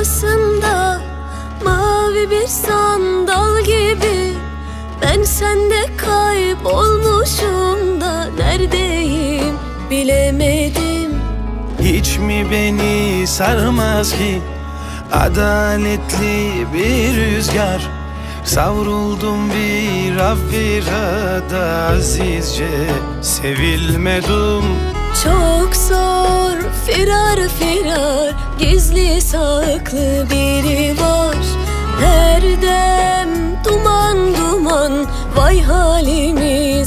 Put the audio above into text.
arasında Mavi bir sandal gibi Ben sende kaybolmuşum da Neredeyim bilemedim. Hiç mi beni sarmaz ki Adaletli bir rüzgar? Savruldum bir virada azizce Sevilmedim Çok zor firar Gizli saklı biri var. Her dem duman duman Vay halimi